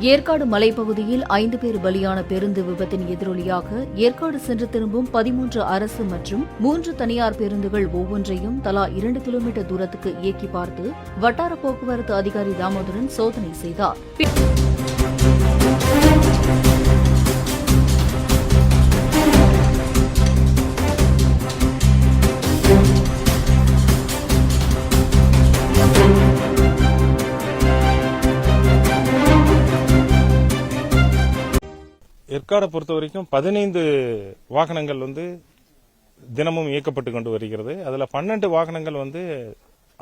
ஏற்காடு மலைப்பகுதியில் ஐந்து பேர் பலியான பேருந்து விபத்தின் எதிரொலியாக ஏற்காடு சென்று திரும்பும் பதிமூன்று அரசு மற்றும் மூன்று தனியார் பேருந்துகள் ஒவ்வொன்றையும் தலா இரண்டு கிலோமீட்டர் தூரத்துக்கு இயக்கி பார்த்து வட்டார போக்குவரத்து அதிகாரி தாமோதரன் சோதனை செய்தார். ஏற்காடை பொறுத்த வரைக்கும் பதினைந்து வாகனங்கள் வந்து தினமும் இயக்கப்பட்டு கொண்டு வருகிறது. அதில் பன்னெண்டு வாகனங்கள் வந்து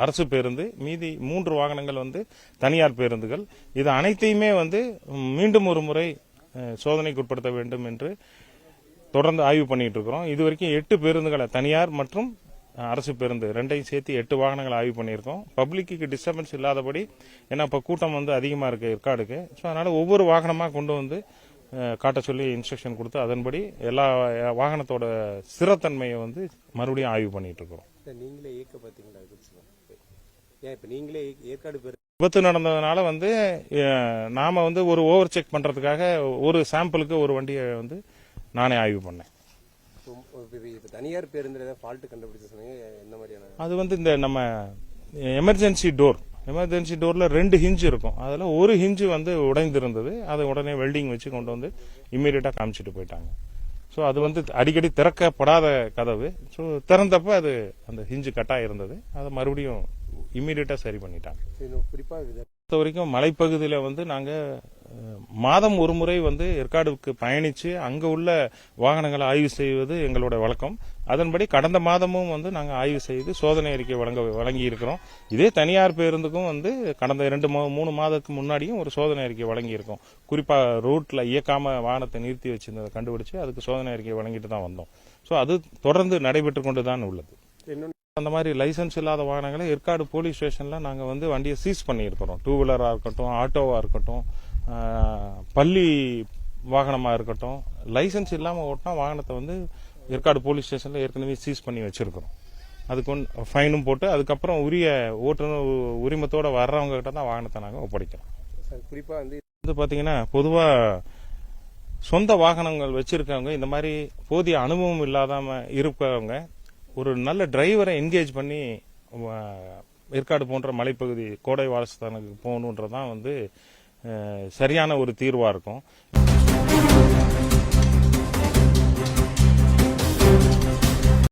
அரசு பேருந்து மீதி மூன்று வாகனங்கள் வந்து தனியார் பேருந்துகள். இது அனைத்தையுமே வந்து மீண்டும் ஒரு முறை சோதனைக்கு உட்படுத்த வேண்டும் என்று தொடர்ந்து ஆய்வு பண்ணிட்டு இருக்கிறோம். இது வரைக்கும் எட்டு பேருந்துகளை தனியார் மற்றும் அரசு பேருந்து ரெண்டையும் சேர்த்து எட்டு வாகனங்களை ஆய்வு பண்ணியிருக்கோம். பப்ளிக்கு டிஸ்டர்பன்ஸ் இல்லாதபடி ஏன்னா இப்போ கூட்டம் வந்து அதிகமாக இருக்கு ஏற்காடுக்கு. ஸோ அதனால ஒவ்வொரு வாகனமாக கொண்டு வந்து காட்ட சொல்லி இன்ஸ்ட்ரக்ஷன் கொடுத்து அதன்படி எல்லா வாகனத்தோட ஸ்திரத்தன்மையை வந்து மறுபடியும் ஆய்வு பண்ணிட்டு இருக்கிறோம் நீங்களே இயக்க பார்த்தீங்களா. ஏன் இப்போ நீங்களே ஏற்காடு பேர் விபத்து நடந்ததுனால வந்து நாம வந்து ஒரு ஓவர் செக் பண்றதுக்காக ஒரு சாம்பிளுக்கு ஒரு வண்டியை வந்து நானே ஆய்வு பண்ணேன். இப்போ தனியார் பேருந்தில் ஏதாவது ஃபால்ட்டு கண்டுபிடிச்ச சொன்னீங்க? எந்த மாதிரியான அது வந்து இந்த நம்ம எமர்ஜென்சி டோர் எமர்ஜென்சி டோரில் ரெண்டு ஹிஞ்ச் இருக்கும். அதில் ஒரு ஹிஞ்சு வந்து உடைந்திருந்தது. அதை உடனே வெல்டிங் வச்சு கொண்டு வந்து இம்மீடியட்டாக காமிச்சிட்டு போயிட்டாங்க. ஸோ அது வந்து அடிக்கடி திறக்கப்படாத கதவு. ஸோ திறந்தப்ப அது அந்த ஹிஞ்சு கட்டாக இருந்தது அதை மறுபடியும் இம்மீடியட்டா சரி பண்ணிட்டாங்க. பொறுத்த வரைக்கும் மலைப்பகுதியில் வந்து நாங்கள் மாதம் ஒரு முறை வந்து ஏற்காடுக்கு பயணித்து அங்கே உள்ள வாகனங்களை ஆய்வு செய்வது எங்களோட வழக்கம். அதன்படி கடந்த மாதமும் வந்து நாங்கள் ஆய்வு செய்து சோதனை அறிக்கை வழங்க வழங்கி இருக்கிறோம் இதே தனியார் பேருந்துக்கும் வந்து கடந்த இரண்டு மா- மூணு மாதத்துக்கு முன்னாடியும் ஒரு சோதனை அறிக்கை வழங்கி இருக்கோம் குறிப்பாக ரோட்டில் இயக்காம வாகனத்தை நிறுத்தி வச்சிருந்ததை கண்டுபிடிச்சு அதுக்கு சோதனை அறிக்கை வழங்கிட்டு தான் வந்தோம். ஸோ அது தொடர்ந்து நடைபெற்று கொண்டு தான் உள்ளது அந்த மாதிரி லைசென்ஸ் இல்லாத வாகனங்களை ஏற்காடு போலீஸ் ஸ்டேஷன்ல நாங்க வந்து வண்டியை சீஸ் பண்ணியிருக்கிறோம். டூ வீலரா இருக்கட்டும் ஆட்டோவா இருக்கட்டும் பள்ளி வாகனமா இருக்கட்டும் லைசென்ஸ் இல்லாம ஓட்டினா வாகனத்தை வந்து ஏற்காடு போலீஸ் ஸ்டேஷன்ல ஏற்கனவே சீஸ் பண்ணி வச்சிருக்கிறோம். அதுக்கு ஃபைனும் போட்டு அதுக்கப்புறம் உரிய ஓட்டுநர் உரிமத்தோட வர்றவங்க கிட்ட தான் வாகனத்தை நாங்க ஒப்படைக்கிறோம். குறிப்பாக வந்து வந்து பாத்தீங்கன்னா பொதுவா சொந்த வாகனங்கள் வச்சிருக்கவங்க இந்த மாதிரி போதிய அனுபவம் இல்லாதம இருக்கவங்க ஒரு நல்ல டிரைவரை என்கேஜ் பண்ணி ஏற்காடு போன்ற மலைப்பகுதி கோடை வாசஸ்தானுக்கு போகணுன்றதான் வந்து சரியான ஒரு தீர்வா இருக்கும்.